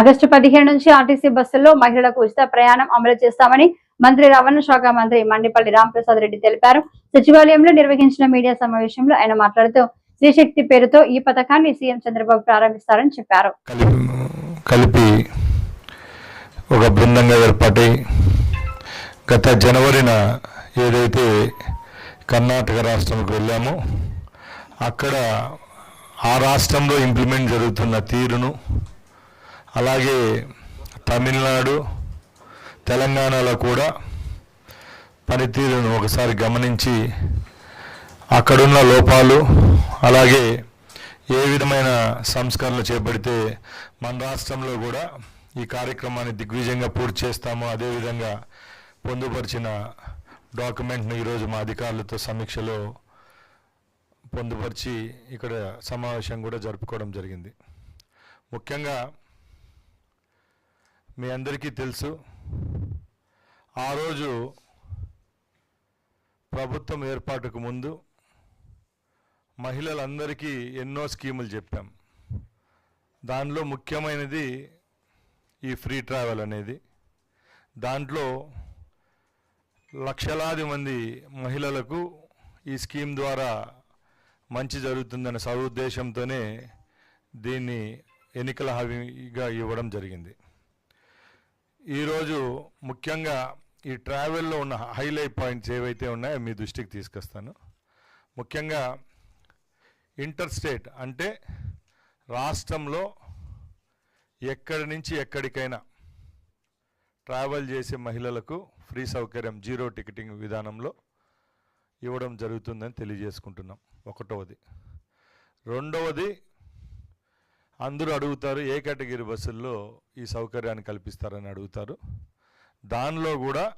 August పదిహేను నుంచి RTC బస్సుల్లో మహిళలకు ఉచిత ప్రయాణం అమలు చేస్తామని మంత్రి రవాణా శాఖ మంత్రి మండిపల్లి రామప్రసాద్ రెడ్డి తెలిపారు. సచివాలయంలో నిర్వహించిన మీడియా సమావేశంలో ఆయన మాట్లాడుతూ శ్రీశక్తి పేరుతో ఈ పథకాన్ని సీఎం చంద్రబాబు ప్రారంభిస్తారని చెప్పారు. కలిపి కలిపి ఒక బృందంగా ఏర్పాటై గత జనవరిన ఏదైతే కర్ణాటక రాష్ట్రంకి వెళ్ళామో అక్కడ ఆ రాష్ట్రంలో ఇంప్లిమెంట్ జరుగుతున్న తీరును అలాగే తమిళనాడు తెలంగాణలో కూడా పనితీరును ఒకసారి గమనించి అక్కడున్న లోపాలు అలాగే ఏ విధమైన సంస్కరణలు చేపడితే మన రాష్ట్రంలో కూడా ఈ కార్యక్రమాన్ని దిగ్విజయంగా పూర్తి చేస్తామో అదేవిధంగా పొందుపరిచిన డాక్యుమెంట్ను ఈరోజు మా అధికారులతో సమీక్షలో పొందుపరిచి ఇక్కడ సమావేశం కూడా జరుపుకోవడం జరిగింది. ముఖ్యంగా మీ అందరికీ తెలుసు. ఆ రోజు ప్రభుత్వం ఏర్పాటుకు ముందు మహిళలందరికీ ఎన్నో స్కీములు చెప్పాం. దానిలో ముఖ్యమైనది ఈ ఫ్రీ ట్రావెల్ అనేది. దాంట్లో లక్షలాది మంది మహిళలకు ఈ స్కీమ్ ద్వారా మంచి జరుగుతుందనే సదుద్దేశంతోనే దీన్ని ఎన్నికల హామీగా ఇవ్వడం జరిగింది. ఈరోజు ముఖ్యంగా ఈ ట్రావెల్లో ఉన్న హైలైట్ పాయింట్స్ ఏవైతే ఉన్నాయో మీ దృష్టికి తీసుకొస్తాను. ముఖ్యంగా ఇంటర్ స్టేట్ అంటే రాష్ట్రంలో ఎక్కడి నుంచి ఎక్కడికైనా ట్రావెల్ చేసే మహిళలకు ఫ్రీ సౌకర్యం జీరో టికెటింగ్ విధానంలో ఇవ్వడం జరుగుతుందని తెలియజేసుకుంటున్నాం. ఒకటవది. రెండవది అందరూ అడుగుతారు ఏ కేటగిరీ బస్సుల్లో ఈ సౌకర్యాన్ని కల్పిస్తారని అడుగుతారు. దానిలో కూడా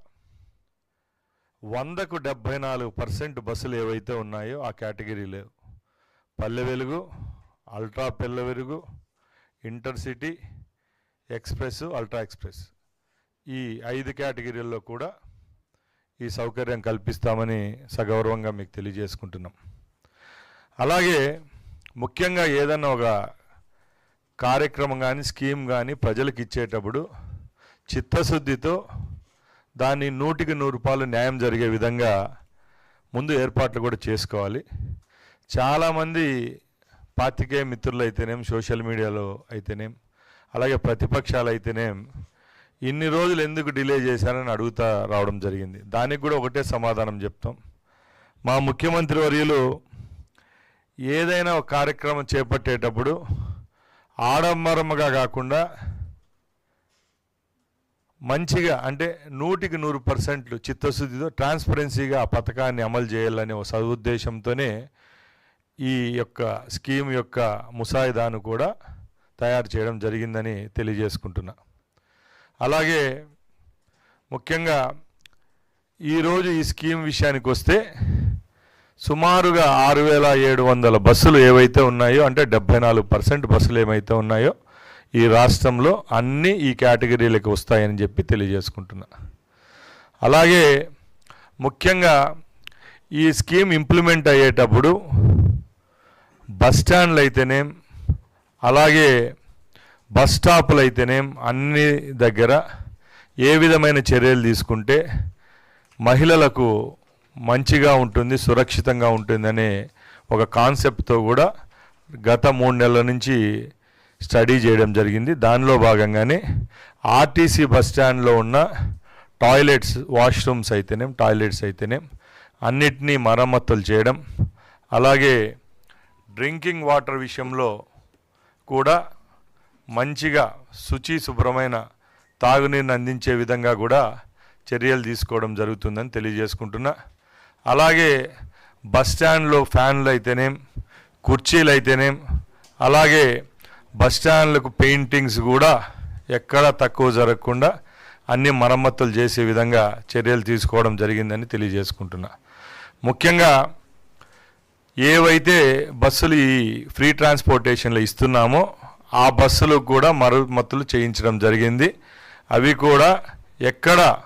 వందకు డెబ్భై నాలుగు పర్సెంట్ బస్సులు ఏవైతే ఉన్నాయో ఆ కేటగిరీలో పల్లె వెలుగు అల్ట్రా పిల్ల వెలుగు ఇంటర్సిటీ ఎక్స్ప్రెస్ అల్ట్రా ఎక్స్ప్రెస్. ఈ ఐదు కేటగిరీల్లో కూడా ఈ సౌకర్యం కల్పిస్తామని సగౌరవంగా మీకు తెలియజేసుకుంటున్నాం. అలాగే ముఖ్యంగా ఏదన్నా ఒక కార్యక్రమం కానీ స్కీమ్ కానీ ప్రజలకు ఇచ్చేటప్పుడు చిత్తశుద్ధితో దాన్ని నూటికి నూరు రూపాయలు న్యాయం జరిగే విధంగా ముందు ఏర్పాట్లు కూడా చేసుకోవాలి. చాలామంది పాతికేయ మిత్రులు అయితేనేం సోషల్ మీడియాలో అయితేనేం అలాగే ప్రతిపక్షాలు అయితేనేం ఇన్ని రోజులు ఎందుకు డిలే చేశారని అడుగుతా రావడం జరిగింది. దానికి కూడా ఒకటే సమాధానం చెప్తాం. మా ముఖ్యమంత్రి వర్యులు ఏదైనా ఒక కార్యక్రమం చేపట్టేటప్పుడు ఆడంబరముగా కాకుండా మంచిగా అంటే నూటికి నూరు పర్సెంట్లు చిత్తశుద్ధితో ట్రాన్స్పరెన్సీగా ఆ పథకాన్ని అమలు చేయాలనే ఒక సదుద్దేశంతోనే ఈ యొక్క స్కీమ్ యొక్క ముసాయిదాను కూడా తయారు చేయడం జరిగిందని తెలియజేసుకుంటున్నా. అలాగే ముఖ్యంగా ఈరోజు ఈ స్కీమ్ విషయానికి వస్తే సుమారుగా ఆరు వేల ఏడు వందల బస్సులు ఏవైతే ఉన్నాయో అంటే డెబ్బై నాలుగు పర్సెంట్ బస్సులు ఏమైతే ఉన్నాయో ఈ రాష్ట్రంలో అన్నీ ఈ కేటగిరీలకు వస్తాయని చెప్పి తెలియజేసుకుంటున్నా. అలాగే ముఖ్యంగా ఈ స్కీమ్ ఇంప్లిమెంట్ అయ్యేటప్పుడు బస్ స్టాండ్లు అయితేనేం అలాగే బస్ స్టాపులు అయితేనేం అన్ని దగ్గర ఏ విధమైన చర్యలు తీసుకుంటే మహిళలకు మంచిగా ఉంటుంది సురక్షితంగా ఉంటుందనే ఒక కాన్సెప్ట్తో కూడా గత మూడు నెలల నుంచి స్టడీ చేయడం జరిగింది. దానిలో భాగంగానే ఆర్టీసీ బస్ స్టాండ్లో ఉన్న టాయిలెట్స్ వాష్రూమ్స్ అయితేనేం టాయిలెట్స్ అయితేనేం అన్నిటినీ మరమ్మతులు చేయడం అలాగే డ్రింకింగ్ వాటర్ విషయంలో కూడా మంచిగా శుచి శుభ్రమైన తాగునీరుని అందించే విధంగా కూడా చర్యలు తీసుకోవడం జరుగుతుందని తెలియజేసుకుంటున్నా. అలాగే బస్ స్టాండ్లో ఫ్యాన్లు అయితేనేం కుర్చీలు అయితేనేం అలాగే బస్ స్టాండ్లకు పెయింటింగ్స్ కూడా ఎక్కడ తక్కువ జరగకుండా అన్ని మరమ్మతులు చేసే విధంగా చర్యలు తీసుకోవడం జరిగిందని తెలియజేసుకుంటున్నా. ముఖ్యంగా ఏవైతే బస్సులు ఈ ఫ్రీ ట్రాన్స్పోర్టేషన్లో ఇస్తున్నామో ఆ బస్సులకు కూడా మరమ్మతులు చేయించడం జరిగింది. అవి కూడా ఎక్కడ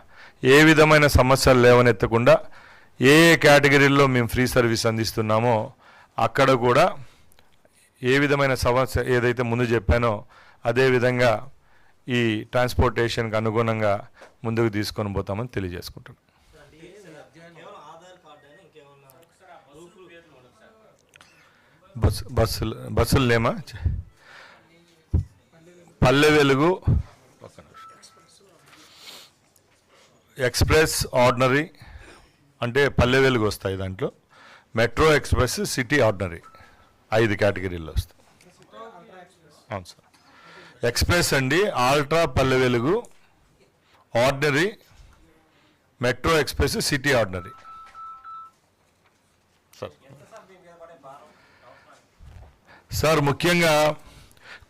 ఏ విధమైన సమస్యలు లేవనెత్తకుండా ఏ ఏ కేటగిరీల్లో మేము ఫ్రీ సర్వీస్ అందిస్తున్నామో అక్కడ కూడా ఏ విధమైన సమస్య ఏదైతే ముందు చెప్పానో అదే విధంగా ఈ ట్రాన్స్పోర్టేషన్కి అనుగుణంగా ముందుకు తీసుకొని పోతామని తెలియజేసుకుంటున్నాను బస్ బస్సులు బస్సులు లేమా? పల్లె వెలుగు. Express ordinary. అంటే పల్లె వెలుగు వస్తాయి దాంట్లో. మెట్రో ఎక్స్ప్రెస్ సిటీ ఆర్డినరీ ఐదు కేటగిరీల్లో వస్తాయి. అవును సార్. ఎక్స్ప్రెస్ అండి ultra Palle Velugu ordinary metro express city ordinary. Sir. Sir ముఖ్యంగా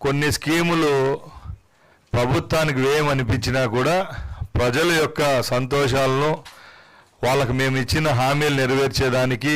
కొన్ని స్కీములు ప్రభుత్వానికి వ్యయం అనిపించినా కూడా ప్రజల యొక్క సంతోషాలను వాళ్ళకు మేము ఇచ్చిన హామీలు నెరవేర్చేదానికి